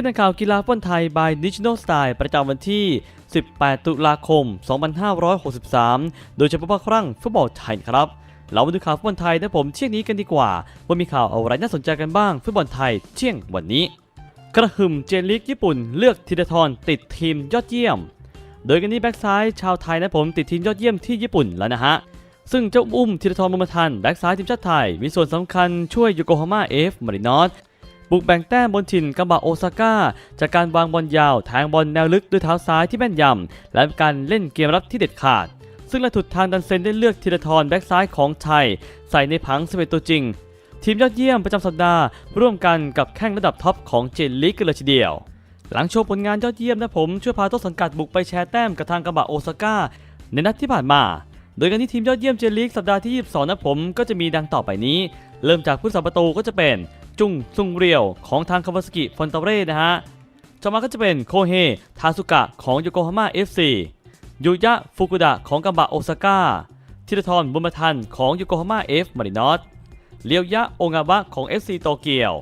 ที่นักข่าวกีฬาฟุตบอลไทย by Digital Style ประจำวันที่ 18 ตุลาคม 2563 โดยเฉพาะครั้งฟุตบอลไทยครับ เรามาดูข่าวฟุตบอลไทยนะผมเที่ยงนี้กันดีกว่า ว่ามีข่าวอะไรน่าสนใจกันบ้างฟุตบอลไทยเที่ยงวันนี้ กระหึ่มเจนลิกญี่ปุ่นเลือกธีรทรติดทีมยอดเยี่ยม โดยกันนี้แบ็กซ้ายชาวไทยนะผมติดทีมยอดเยี่ยมที่ญี่ปุ่นแล้วนะฮะซึ่งเจ้าอุ้มธีรทรบุญมาทันแบ็กซ้ายทีมชาติไทย มีส่วนสำคัญช่วยโยโกฮาม่าเอฟมารินอส บุกแบ่งแต้มบนถิ่นกัมบะโอซาก้า จากการวางบอลยาวแทงบอลแนวลึกด้วยเท้าซ้ายที่แม่นยำ และการเล่นเกมรับที่เด็ดขาด ซึ่งล่าสุดทางดันเซนได้เลือกธีรทรแบ็กซ้ายของไทย ใส่ในผังสเปตัวจริง ทีมยอดเยี่ยมประจำสัปดาห์ ร่วมกันกับแข้งระดับท็อปของเจนลีกกันเลยทีเดียว หลังโชว์ผลงานยอดเยี่ยมนะผมช่วยพาต้นสังกัดบุกไปแชร์แต้มกับทางกระบะโอซาก้าในนัดที่ผ่านมาโดยการที่ทีมยอดเยี่ยมเจลีกสัปดาห์ที่ 22 นะผมก็จะมีดังต่อไปนี้ เริ่มจากผู้สัประตูก็จะเป็น จุงซุงเรียวของทางคาวาสกิฟอนตาเร่นะฮะต่อมาก็จะเป็นโคเฮทาสุกะของโยโกฮาม่า FC ยูยะฟุกุดะของกัมบะโอซาก้าธีรทรบุญมาทันของโยโกฮาม่าเอฟมารินอสเลียวยะโองาวะของ FC โตเกียว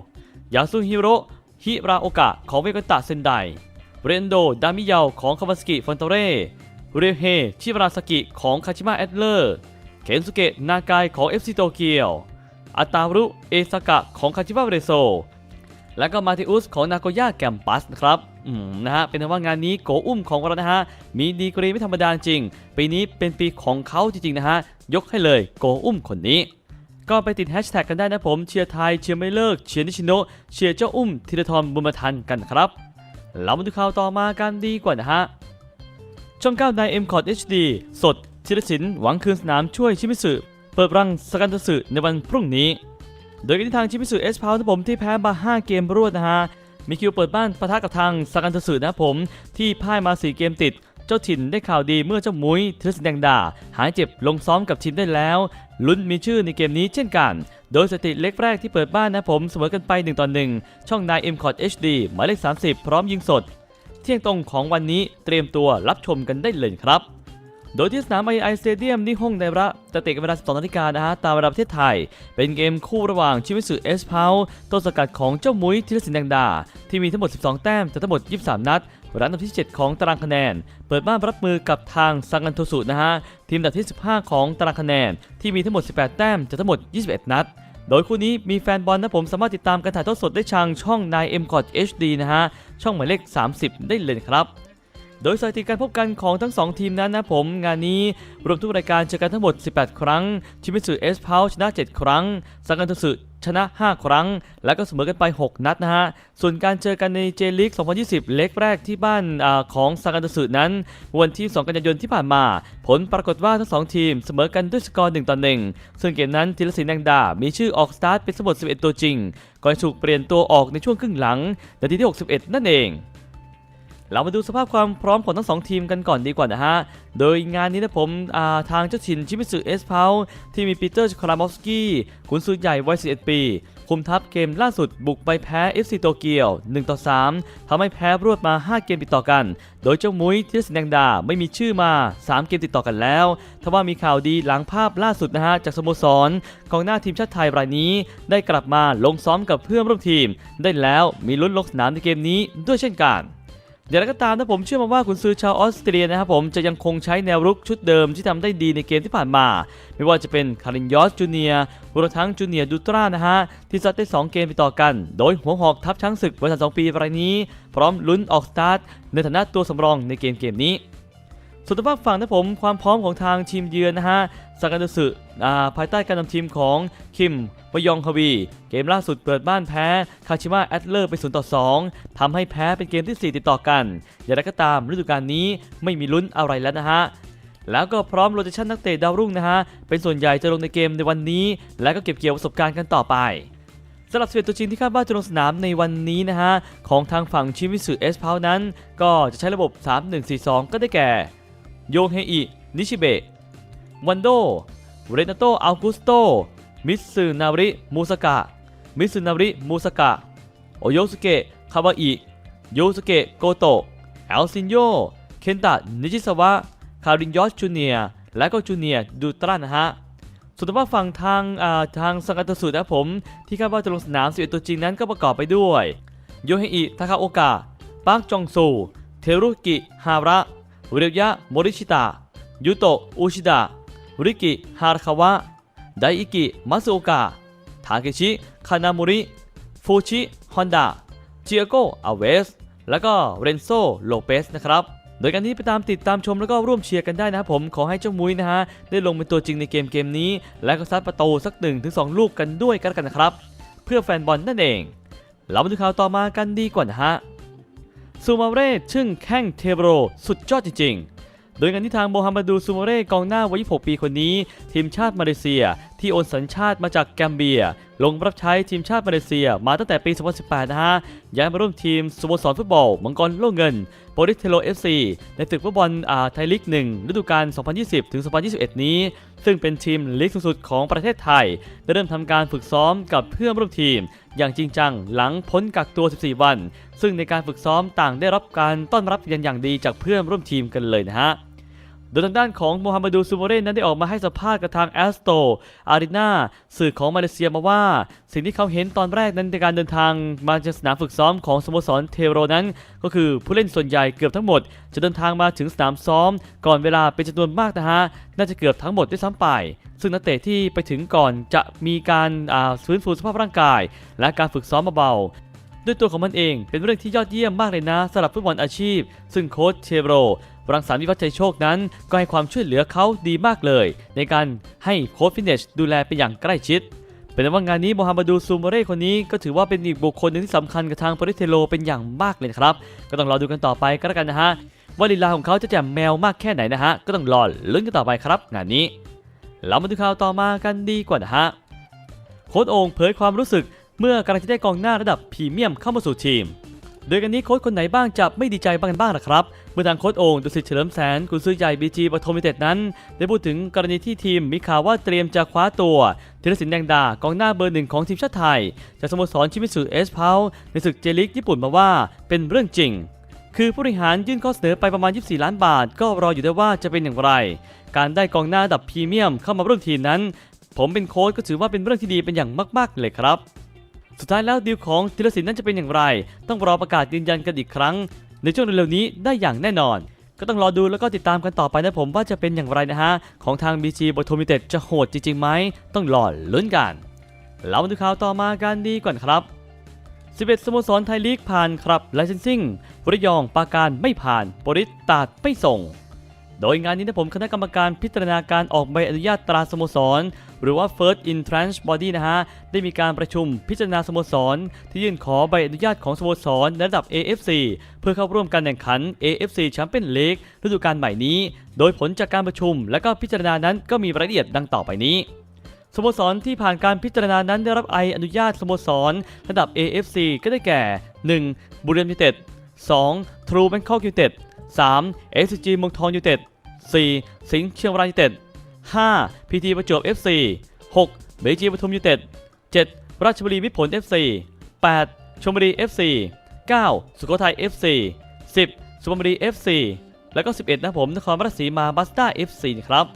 ยาซุฮิโรฮิราโอกะของเวกตะเซนไดเรนโดดามิยาวของคาวาสกิฟอนตาเร่เรียวเฮชิวราสกิของคาชิมะแอดเลอร์ เคนสุเกะนากายของ FC โตเกียว อาตารุ เอซากะของคาชิมะเรโซ แล้วก็มาติอุสของนาโกย่าแกมปัสนะครับอืมนะฮะ เป็นว่างานนี้โกอุ้มของเรานะฮะ มีดีกรีไม่ธรรมดาจริง ปีนี้เป็นปีของเขาจริงๆนะฮะ ยกให้เลยโกอุ้มคนนี้ ก็ไปติดแฮชแท็กกันได้นะผม เชียร์ไทย เชียร์ไม่เลิก เชียร์นิชิโนเชียร์เจ้าอุ้มธีรทรบุญมาทันกันครับ เรามาดูข่าวต่อมากันดีกว่านะฮะ ช่อง9ใน m c o t HD สดธีรศิลป์หวังคืนสนามช่วยชิมิสึ เปิดรังสกันตสึในวันพรุ่งนี้ โดยกันที่ทางชิมิสึเอสพาวนะผมที่แพ้มา 5 เกมรวดนะฮะ มีคิวเปิดบ้านปะทะกับทางสกันตสึนะครับผมที่พ่ายมา 4 เกมติด เจ้าถิ่นได้ข่าวดีเมื่อเจ้ามุ้ยเทรสินแดงดา หายเจ็บลงซ้อมกับทีมได้แล้ว ลุ้นมีชื่อในเกมนี้เช่นกัน โดยสถิติเล็กแรกที่เปิดบ้านนะผมเสมอกันไป1ต่อ1ช่องนาย m c o t HD หมายเลข30 พร้อมยิงสด เที่ยงตรงของวันนี้เตรียมตัวรับชมกันได้เลยครับ โดยที่สนาม II Stadium ที่ห้องไดระจะเตะกันเวลา 12 นาฬิกานะฮะ ตามเวลาประเทศไทย เป็นเกมคู่ระหว่างชิมิสึเอสพาวต้นสกัดของเจ้ามุ้ยธีรศิลป์แดงดา ที่มีทั้งหมด 12 แต้มจากทั้งหมด 23 นัดรันนดับที่ 7 ของตารางคะแนน เปิดบ้านรับมือกับทางซังกันโทสุนะฮะ ทีมนดับที่ 15 ของตารางคะแนน ที่มีทั้งหมด 18 แต้มจากทั้งหมด 21 นัดโดยคู่นี้มีแฟนบอลนะผมสามารถติดตามการถ่ายทอดสดได้ทางช่อง9 m c o t HD นะฮะ ช่องหมายเลข 30 ได้เลยครับ โดยสถิติการพบกันของทั้ง 2 ทีมนั้นนะผม งานนี้รวมทุกรายการเจอกันทั้งหมด 18 ครั้ง ชิมิสึเอสพาวชนะ 7 ครั้งซังกันโทสึชนะ 5 ครั้ง แล้วก็เสมอกันไป 6 นัดนะฮะ ส่วนการเจอกันในเจลีก2020 เล็กแรกที่บ้านอของซังกันโทสึนั้น วันที่ 2 กันยายนที่ผ่านมา ผลปรากฏว่าทั้ง 2 ทีมเสมอกันด้วยสกอร์ 1 ต่อ 1 ซึ่งเกมนั้นธีรศิลป์แดงดา มีชื่อออกสตาร์ทเป็นสมบท11 ตัวจริง ก่อนถูกเปลี่ยนตัวออกในช่วงครึ่งหลังนาทีที่ 61 นั่นเอง เรามาดูสภาพความพร้อมของทั้งสองทีมกันก่อนดีกว่านะฮะ โดยงานนี้นะผมาทางเจ้าถิ่นชิมิสึเอสเพาที่มีปีเตอร์คารามอฟสกี้ขุนซือใหญ่วัย 11 ปี คุมทัพเกมล่าสุดบุกไปแพ้ FC โตเกียว 1 ต่อ 3 ทำให้แพ้รวดมา 5 เกมติดต่อกัน โดยเจ้ามุ้ยที่สินแดงดาไม่มีชื่อมา 3 เกมติดต่อกันแล้ว ทว่ามีข่าวดีหลังภาพล่าสุดนะฮะจากสโมสรกองหน้าทีมชาติไทยรายนี้ ได้กลับมาลงซ้อมกับเพื่อนร่วมทีม ได้แล้วมีลุ้นลงสนามในเกมนี้ด้วยเช่นกัน อย่างไรก็ตามนะผมเชื่อมาว่าคุณซื้อชาวออสเตรียนะครับผมจะยังคงใช้แนวรุกชุดเดิมที่ทำได้ดีในเกมที่ผ่านมา ไม่ว่าจะเป็นคารินยอสจูเนียรวมทั้งจูเนียดูตรานะฮะ ที่ซัดได้ 2 เกมติดต่อกัน โดยหัวหอกทัพช้างศึกวัย32ปีรายนี้ พร้อมลุ้นออกสตาร์ทในฐานะตัวสำรองในเกมเกมนี้ ส่วนทางฝั่งนะผมความพร้อมของทางทีมเยือนนะฮะซากาโดสึาภายใต้การนำทีมของคิมวยองฮวี เกมล่าสุดเปิดบ้านแพ้คาชิมะแอตเลอร์ไป0ต่อ2ทำให้แพ้เป็นเกมที่ 4 ติดต่อกัน อย่างไรก็ตามฤดูกาลนี้ไม่มีลุ้นอะไรแล้วนะฮะแล้วก็พร้อมโรเตชันนักเตะดาวรุ่งนะฮะ เป็นส่วนใหญ่จะลงในเกมในวันนี้ และก็เก็บเกี่ยวประสบการณ์กันต่อไปสำหรับ11ตัวจริงที่คาดว่าจะลงสนามในวันนี้นะฮะ ของทางฝั่งชิมิสึเอสพาวนั้น ก็จะใช้ระบบ 3-1-4-2 ก็ได้แก่ โยเฮอินิชิเบะวันโดเรนาโตอัลกุสโต มิตสึนาริ มูสกะ มิตสึนาริ มูสกะ โอโยสุเกะ คาวาอิ โยสุเกะ โกโตะแอลซินโย เคนตะ นิจิสวะ คารินยอสจูเนียและก็จูเนียดูตรานะฮะส่วนทางฝั่งทางทางสังกัดสุดนะผม ที่คาดว่าจะลงสนาม11ตัวจริงนั้นก็ประกอบไปด้วย โยเฮอิ ทาคาโอกะ ปาร์คจองซู เทรุกิ ฮาระ วิริยะโมริชิตะยุโตะอุชิดะริกิฮาราคาวะไดอิกิมัตสึโอกะทาเคชิคานามุริฟูชิฮอนดาเจียโกอาเวสแล้วก็เรนโซโลเปสนะครับโดยการที่ไปตามติดตามชมแล้วก็ร่วมเชียร์กันได้นะครับผมขอให้เจ้ามุ้ยนะฮะ ได้ลงเป็นตัวจริงในเกมเกมนี้ และก็ซัดประตูสัก1นถึงสลูกกันด้วยกันกันนะครับ เพื่อแฟนบอลนั่นเอง เรามาดูข่าวต่อมากันดีกว่านะฮะ ซูมาเร่ชึ่งแข้งเทโบรสุดยอดจริง ๆ โดยงานที่ทางโมฮัมหมัดูซูมาเร่กองหน้าวัย 26 ปีคนนี้ ทีมชาติมาเลเซียที่โอนสัญชาติมาจากแกมเบีย ลงรับใช้ทีมชาติมาเลเซียมาตั้งแต่ปี 2018 นะฮะ ย้ายมาร่วมทีมสโมสรฟุตบอล มังกรโล่งเงินโปริเทโลเอฟซีในศึกฟุตบอลอาไทยลีก 1 ฤดูกาล 2020 ถึง 2021 นี้ ซึ่งเป็นทีมลีกสูงสุดของประเทศไทย ได้เริ่มทำการฝึกซ้อมกับเพื่อนร่วมทีม อย่างจริงจังหลังพ้นกักตัว 14 วัน ซึ่งในการฝึกซ้อมต่างได้รับการต้อนรับอย่างดีจากเพื่อนร่วมทีมกันเลยนะฮะ โดยทางด้านของโมฮัมหมัดูซูโมเรนนั้นได้ออกมาให้สัมภาษณ์กับทางแอสโตอารีนาสื่อของมาเลเซียมาว่า สิ่งที่เขาเห็นตอนแรกนั้นในการเดินทางมาจากสนามฝึกซ้อมของสโมสรเทโรนั้น ก็คือผู้เล่นส่วนใหญ่เกือบทั้งหมด จะเดินทางมาถึงสนามซ้อม ก่อนเวลาเป็นจำนวนมากนะฮะน่าจะเกือบทั้งหมดด้วยซ้ำไป ซึ่งนักเตะที่ไปถึงก่อนจะมีการอ่าฟื้นฟูสภาพร่างกาย และการฝึกซ้อมเบาๆด้วยตัวของมันเองเป็นเรื่องที่ยอดเยี่ยมมากเลยนะสำหรับฟุตบอลอาชีพ ซึ่งโค้ชเทโร รังสรรค์วิวัฒน์ใจโชคนั้น ก็ให้ความช่วยเหลือเขาดีมากเลย ในการให้โค้ชฟิตเนสดูแลเป็นอย่างใกล้ชิดเป็นว่างานนี้โมฮัมหมัดูซูโมเร่คนนี้ก็ถือว่าเป็นอีกบุคคลหนึ่งที่สำคัญกับทางโปริเทโลเป็นอย่างมากเลยครับ ก็ต้องรอดูกันต่อไปก็แล้วกันนะฮะว่าลีลาของเขาจะแจ่มแมวมากแค่ไหนนะฮะก็ต้องรอลุ้นกันต่อไปครับ งานนี้เรามาดูข่าวต่อมากันดีกว่านะฮะโค้ชโองเผยความรู้สึกเมื่อกำลังจะได้กองหน้าระดับพรีเมียมเข้ามาสู่ทีม โดยกันนี้โค้ชคนไหนบ้างจะไม่ดีใจบ้างกันบ้างนะครับ เมื่อทางโค้ชโองดุสิตเฉลิมแสนกุนซือใหญ่บีจีปฐมยูเต็ดนั้น ได้พูดถึงกรณีที่ทีมมีข่าวว่าเตรียมจะคว้าตัวธีรศิลป์แดงดากองหน้าเบอร์หนึ่งของทีมชาติไทย จากสโมสรชิมิสุเอสพาวในศึกเจลิกญี่ปุ่นมาว่าเป็นเรื่องจริงคือผู้บริหารยื่นข้อเสนอไปประมาณ 24 ล้านบาท ก็รออยู่ได้ว่าจะเป็นอย่างไร การได้กองหน้าดับพรีเมียมเข้ามาร่วมทีมนั้น ผมเป็นโค้ชก็ถือว่าเป็นเรื่องที่ดีเป็นอย่างมาก ๆ เลยครับ สุดท้ายแล้วดีลของธีรศิลป์นั้นจะเป็นอย่างไร ต้องรอประกาศยืนยันกันอีกครั้ง ในช่วงเร็วๆนี้ได้อย่างแน่นอน ก็ต้องรอดูแล้วก็ติดตามกันต่อไปนะผมว่าจะเป็นอย่างไรนะฮะ ของทาง BG บทโทมิเต็ดจะโหดจริงๆไหมต้องรอลุ้นกันเรามาดูข่าวต่อมากันดีก่อนครับ 11 สโมสรไทยลีกผ่านครับไลเซนซิ่งบริยองปราการไม่ผ่านบริษตาดไม่ส่ง โดยงานนี้นะผมคณะกรรมการพิจารณาการออกใบอนุญาตตราสโมสร หรือว่า First in Tranche Body นะฮะ ได้มีการประชุมพิจารณาสโมสร ที่ยื่นขอใบอนุญาตของสโมสรในระดับ AFC เพื่อเข้าร่วมการแข่งขัน AFC Champions League ฤดูกาลใหม่นี้ โดยผลจากการประชุม และก็พิจารณานั้นก็มีรายละเอียดดังต่อไปนี้สโมสรที่ผ่านการพิจารณานั้นได้รับไออนุญาตสโมสร ระดับ AFC ก็ได้แก่ 1. บุรีรัมย์ยูไนเต็ด 2. True Bangkok United 3. SG เมืองทองยูเต็ด 4. สิงห์เชียงรายยูเต็ด 5. PT ประจวบ FC 6. เบจีปทุมยูเต็ด 7. ราชบุรีมิตรผล FC 8. ชลบุรี FC 9. สุโขทัย FC 10. สุพรรณบุรี FC แล้วก็ 11 นะผม นครราชสีมาบัสต้า FC นะครับ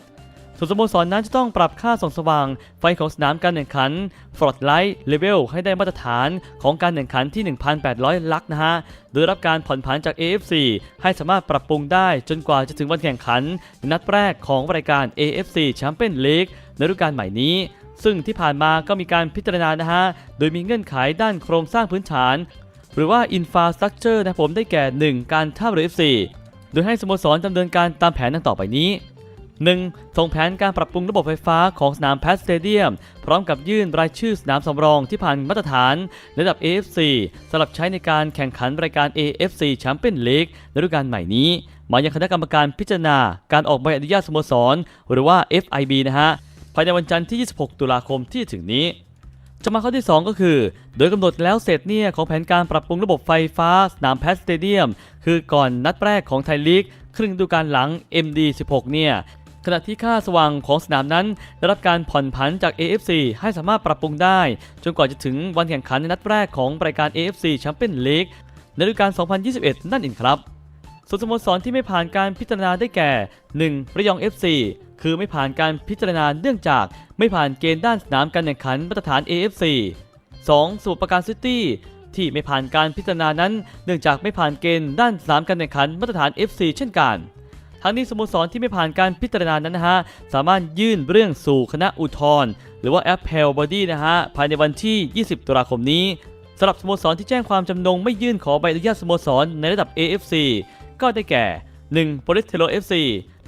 ส่วนสโมสรนั้นจะต้องปรับค่าส่องสว่าง ไฟของสนามการแข่งขันฟลอดไลท์เลเวลให้ได้มาตรฐานของการแข่งขันที่ 1,800 ลักนะฮะ โดยรับการผ่อนผันจาก AFC ให้สามารถปรับปรุงได้จนกว่าจะถึงวันแข่งขัน นัดแรกของรายการ AFC Champions League ในฤดูกาลใหม่นี้ซึ่งที่ผ่านมาก็มีการพิจารณานะฮะ โดยมีเงื่อนไขด้านโครงสร้างพื้นฐาน หรือว่า Infrastructure นะผมได้แก่ 1 การท่าเรือ FC โดยให้สโมสรดำเนินการตามแผนดังต่อไปนี้ 1. ส่งแผนการปรับปรุงระบบไฟฟ้าของสนามแพทสเตเดียม พร้อมกับยื่นรายชื่อสนามสำรองที่ผ่านมาตรฐานระดับ AFC สำหรับใช้ในการแข่งขันรายการ AFC Champions League ในฤดูกาลใหม่นี้ มายังคณะกรรมการพิจารณา การออกใบอนุญาตสโมสร หรือว่า FIB นะฮะ ภายในวันจันทร์ที่ 26 ตุลาคมที่ถึงนี้จะมาข้อที่ 2 ก็คือ โดยกำหนดแล้วเสร็จเนี่ยของแผนการปรับปรุงระบบไฟฟ้าสนามแพทสเตเดียม คือก่อนนัดแรกของไทยลีก ครึ่งฤดูกาลหลัง MD16 เนี่ย ขณะที่ค่าสว่างของสนามนั้นได้รับการผ่อนผันจาก AFC ให้สามารถปรับปรุงได้ จนกว่าจะถึงวันแข่งขันในนัดแรกของรายการ AFC Champions League ในฤดูกาล 2021 นั่นเองครับส่วนสโมสรที่ไม่ผ่านการพิจารณาได้แก่ 1. ระยอง FC คือไม่ผ่านการพิจารณาเนื่องจากไม่ผ่านเกณฑ์ด้านสนามการแข่งขันมาตรฐาน AFC 2. สมุทรปราการซิตี้ที่ไม่ผ่านการพิจารณานั้น เนื่องจากไม่ผ่านเกณฑ์ด้านสนามการแข่งขันมาตรฐาน FC เช่นกัน ทั้งนี้สโมสรที่ไม่ผ่านการพิจารณานั้นนะฮะสามารถยื่นเรื่องสู่คณะอุทธรณ์หรือว่า Appel Body นะฮะภายในวันที่ 20 ตุลาคมนี้สำหรับสโมสรที่แจ้งความจำนงไม่ยื่นขอใบอนุญาตสโมสรในระดับ AFC ก็ได้แก่ 1. p o l i t e l o FC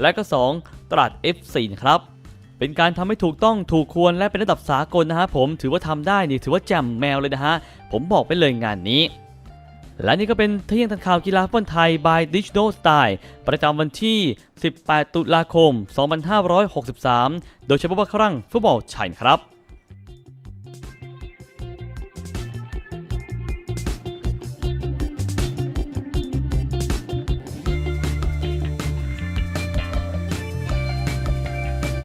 และก็ 2. ตราด FC นะครับ เป็นการทำให้ถูกต้องถูกควรและเป็นระดับสากลนะฮะผมถือว่าทำได้นี่ถือว่าแจ่มแมวเลยนะฮะผมบอกไปเลยงานนี้ และนี่ก็เป็นเที่ยงทันข่าวกีฬาฟุตบอลไทย by Digital Style ประจำวันที่ 18 ตุลาคม 2563 โดยเฉพาะครั้งฟุตบอลไทยครับ